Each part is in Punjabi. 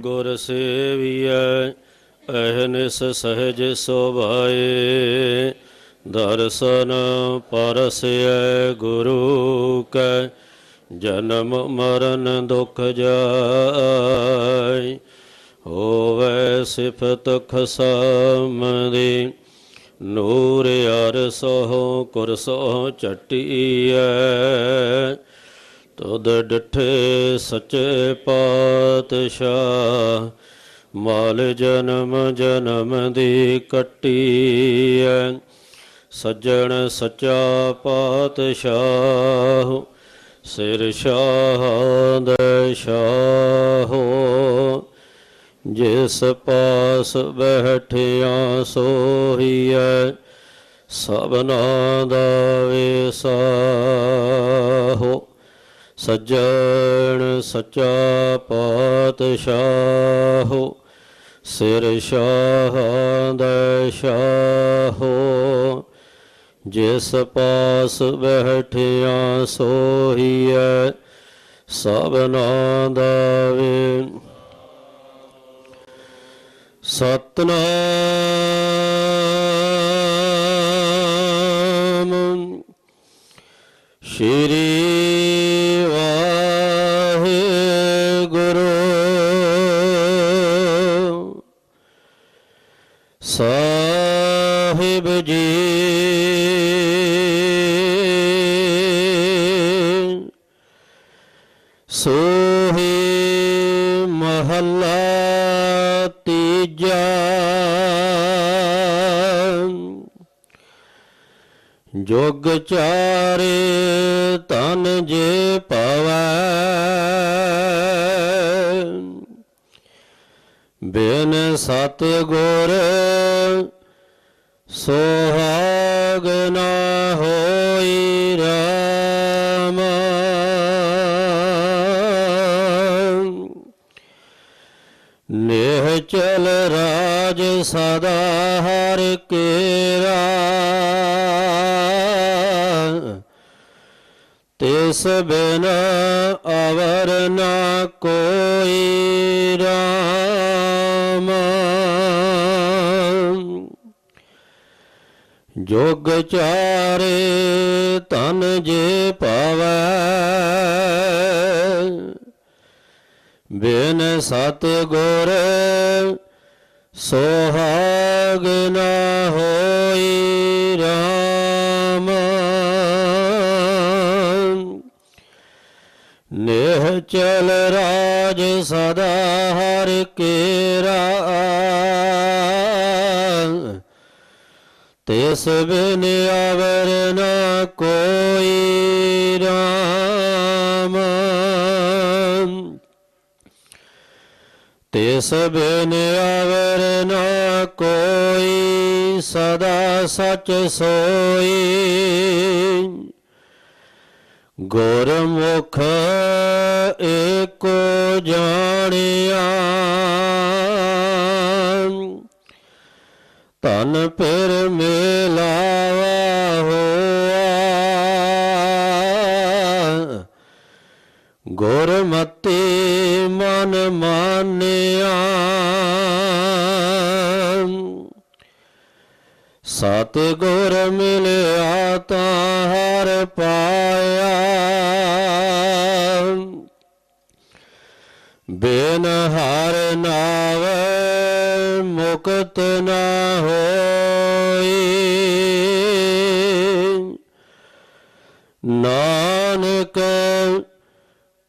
ਗੁਰ ਸੇਵੀਐ ਅਹਨਿਸ ਸਹਜ ਸੁਭਾਏ। ਦਰਸ਼ਨ ਪਰਸੈ ਗੁਰੂ ਕੈ, ਜਨਮ ਮਰਨ ਦੁਖ ਜਾਇ ਹੋਵੇ ਸਿਫਤ ਖਸਮ ਦੀ ਨੂਰ ਅਰਸੋ ਕੁਰਸੋ ਚਟੀਐ। ਤੁਧ ਡਿਠੇ ਸੱਚੇ ਪਾਤਸ਼ਾਹ, ਮਾਲ ਜਨਮ ਜਨਮ ਦੀ ਕੱਟੀ ਕੱਟੀਐ। ਸੱਜਣ ਸੱਚਾ ਪਾਤਸ਼ਾਹ, ਸਿਰ ਸ਼ਾਹ ਦੇ ਸ਼ਾਹੋ। ਜਿਸ ਪਾਸ ਬੈਠਿਆ ਸੋਹੀਐ, ਸਭਨਾ ਦਾ ਵਿਸਾਹੋ ਸੱਜਣ ਸੱਚਾ ਪਾਤਸ਼ਾਹੋ, ਸਿਰ ਸ਼ਾਹ ਦਾ ਸ਼ਾਹੋ। ਜਿਸ ਪਾਸ ਬੈਠਿਆ ਸੋਹੀਐ, ਸਭਨਾ ਦਾ ਵੇ। ਸਤਨਾਮ। ਸ਼੍ਰੀ ਸਾਹਿਬ ਜੀ। ਸੋਹੇ ਮਹੱਲਾ ਤੀਜਾ। ਜੋਗ ਚਾਰੇ ਤਨ ਜੇ ਪਵੈ। ਬਿਨ ਸਤ ਗੁਰ ਰਾਜ ਸਦਾ ਹਰ ਕੇਰਾ ਤਿਸ ਬਿਨ ਅਵਰ ਨਾ ਕੋਈ ਰਾਮ। ਜੋਗ ਚਾਰੇ ਤਨ ਜੇ ਪਾਵੈ, ਬਿਨ ਸਤ ਗੁਰ ਸੋਹਾਗ ਨਾ ਹੋਈ ਰਾਮ। ਨੇਹ ਚਲ ਰਾਜ ਸਦਾ ਹਰ ਕੇਰਾ। ਤਿਸ ਬਿਨ ਅਵਰ ਨ ਕੋਈ ਰਾਮ। ਤਿਸ ਬਿਨ ਅਵਰ ਨ ਕੋਈ ਸਦਾ ਸਚ ਸੋਈ। ਗੁਰਮੁਖ ਏਕੋ ਜਾਣਿਆ। ਤਨ ਫਿਰ ਮਿਲਾਵਾ ਹੋਆ। ਗੁਰਮਤਿ ਮਨ ਮਾਨਿਆ। ਸਤ ਗੁਰ ਮਿਲਿਆ ਤਾਂ ਹਰ ਪਾਇਆ। ਬੇਨ ਹਰ ਨਾਵੇ ਮੁਕਤ ਨਾ ਹੋਈ। ਨਾਨਕ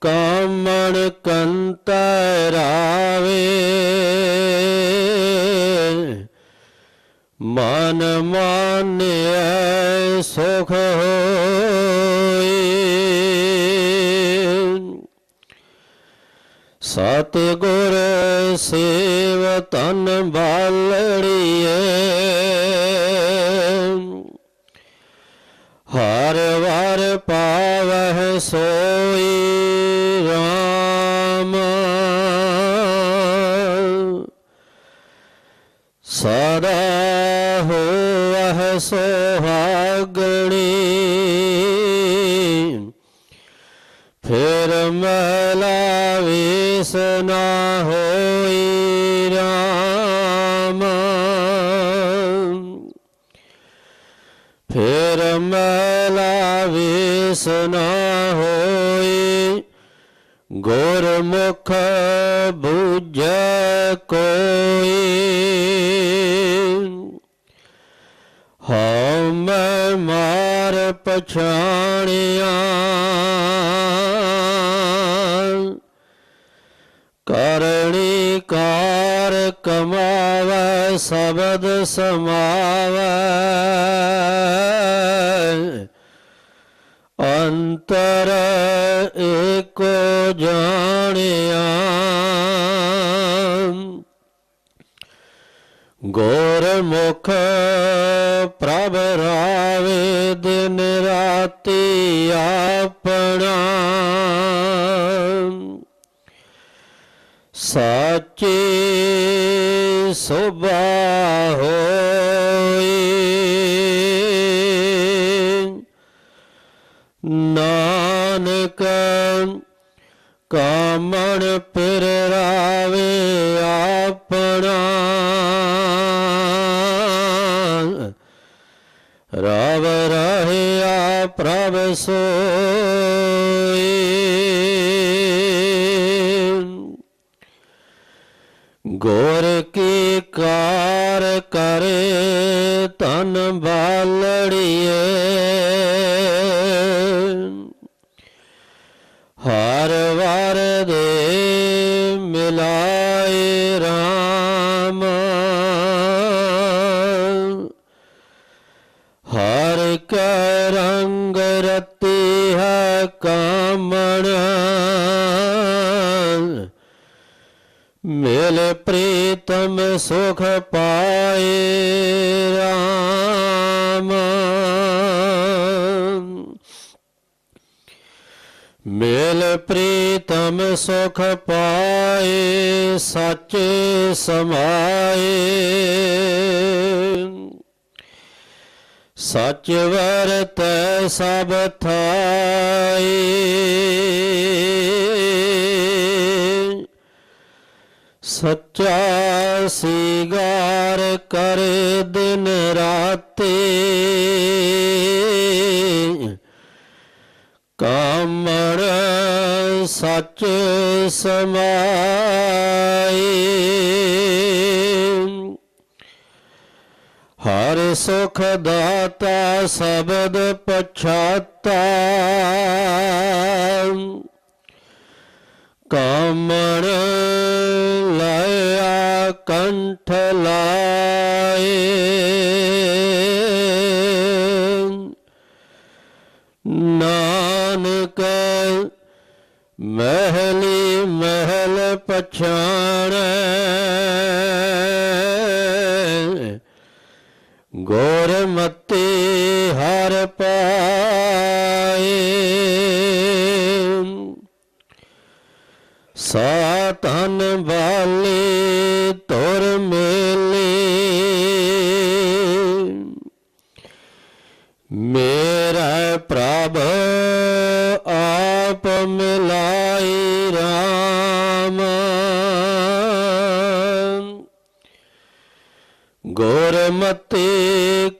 ਕਾਮਣ ਕੰਤਰਾਵੇ ਮਨ ਮਾਨਿਐ ਸੁਖ ਹੋਈ। ਸਤ ਗੁਰ ਸੇਵ ਤਨ ਬਾਲੜੀਏ। ਮਲਾ ਕਮਲਾ ਵੇਸਨਾ ਹੋਈ ਰਾਮ। ਫਿਰ ਮਲਾ ਵੀ ਵੇਸਨਾ ਹੋਈ ਗੁਰਮੁਖ ਬੁਝ ਕੋਈ। ਪਛਾਣਿਆ। ਕਰਣੀ ਕਾਰ ਕਮਾਵੈ ਸ਼ਬਦ ਸਮਾਵੈ। ਅੰਤਰ ਏਕੋ ਜਾਣਿਆ। ਗੁਰਮੁਖ ਪ੍ਰਭ ਰਾਵੇ ਦਿਨ ਰਾਤੀ ਆਪਣਾ ਸਾਚੇ ਸੁਭਾ ਹੋਈ ਨਾਨਕ ਕਾਮਣ ਪਿਰ ਰਾਵੇ ਪ੍ਰਭ ਸੋਈ। ਗੁਰ ਕੀ ਕਰ ਕੈ ਰੰਗ ਰਤੀ ਹੈ ਕਾਮਣ। ਮਿਲ ਪ੍ਰੀਤਮ ਸੁਖ ਪਾਏ ਰਾਮ। ਮਿਲ ਪ੍ਰੀਤਮ ਸੁਖ ਪਾਏ, ਸੱਚ ਸਮਾਏ। ਸੱਚ ਵਰਤੈ ਸਭ ਥਾਈ। ਸੱਚਾ ਸੀਗਾਰ ਕਰ ਦਿਨ ਰਾਤੀ। ਕਾਮੜ ਸੱਚ ਸਮਾਈ ਹਰ ਸੁਖ ਦਾਤਾ ਸਬਦ ਪਛਾਤਾ। ਕਾਮਣ ਲਾਇਆ ਕੰਠ ਲਾਏ। ਨਾਨਕ ਮਹਿਲੀ ਮਹਿਲ ਪਛਾਣੈ। ਗੁਰਮਤਿ ਹਰ ਪਾਏ। ਸਾਤਨ ਵਾਲੇ ਗੁਰਮਤਿ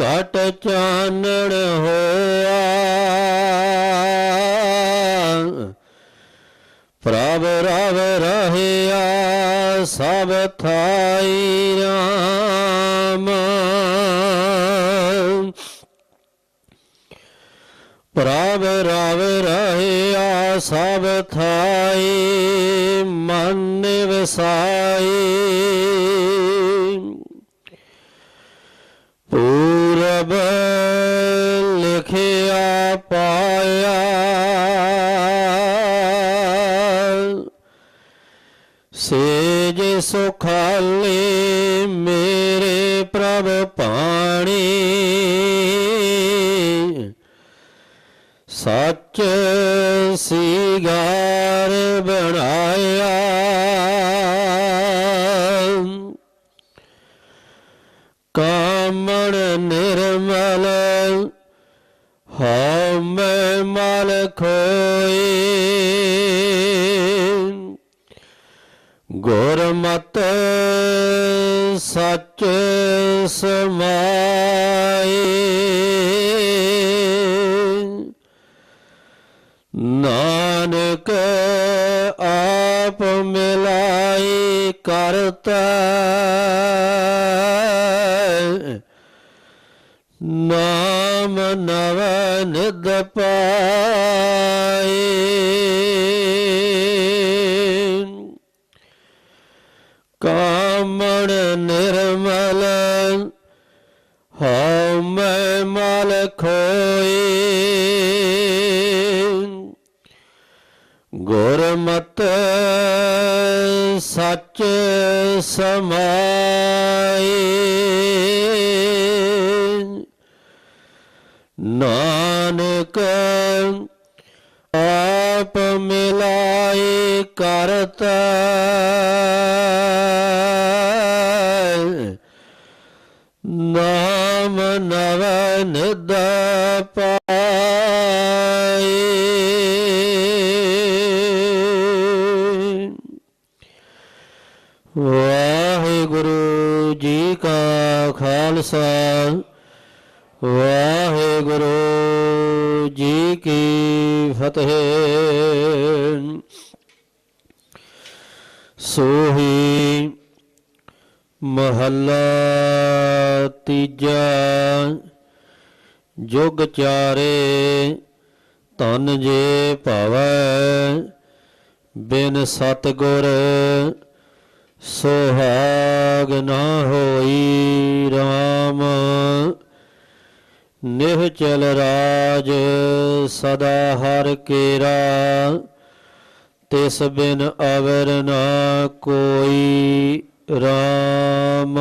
ਘਟ ਚਾਨਣ ਹੋਇਆ ਪ੍ਰਭ ਰਵ ਰਹਿਆ ਸਭ ਥਾਈ ਰਾਮ। ਪ੍ਰਭ ਰਵ ਰਹਿਆ ਸਭ ਥਾਈ ਮਨ ਵਸਾਈ ਪਾਇਆ ਸੇਜ ਸੁਖਾਲੇ ਮੇਰੇ ਪ੍ਰਭ ਪਾਣੀ। ਸੱਚ ਸੀਗਾ ਨਾਮ ਨਵ ਨਿਦ ਪਾਏ ਕਾਮਣ ਨਿਰਮਲ ਹਉ ਮੈਂ ਮਲ ਖੋਏ। ਗੁਰਮਤਿ ਸੱਚ ਸਮਾਏ। ਨਾਨਕ ਆਪ ਮਿਲਾਏ ਕਰਤਾ। ਨਾਮ ਨਵ ਨਿਦ ਕਾ ਖਾਲਸਾ, ਵਾਹਿਗੁਰੂ ਜੀ ਕੀ ਫਤਿਹ। ਸੋਹੀ ਮਹੱਲਾ ਤੀਜਾ, ਜੁਗ ਚਾਰੇ ਤਨ ਜੇ ਭਾਵੈ, ਬਿਨ ਸਤਗੁਰ ਸੋਹਾਗ ਨਾ ਹੋਈ RAM ਨਿਹਚਲ ਰਾਜ ਸਦਾ ਹਰ ਕੇਰਾ। ਤਿਸ ਬਿਨ ਅਵਰ ਨਾ ਕੋਈ ਰਾਮ।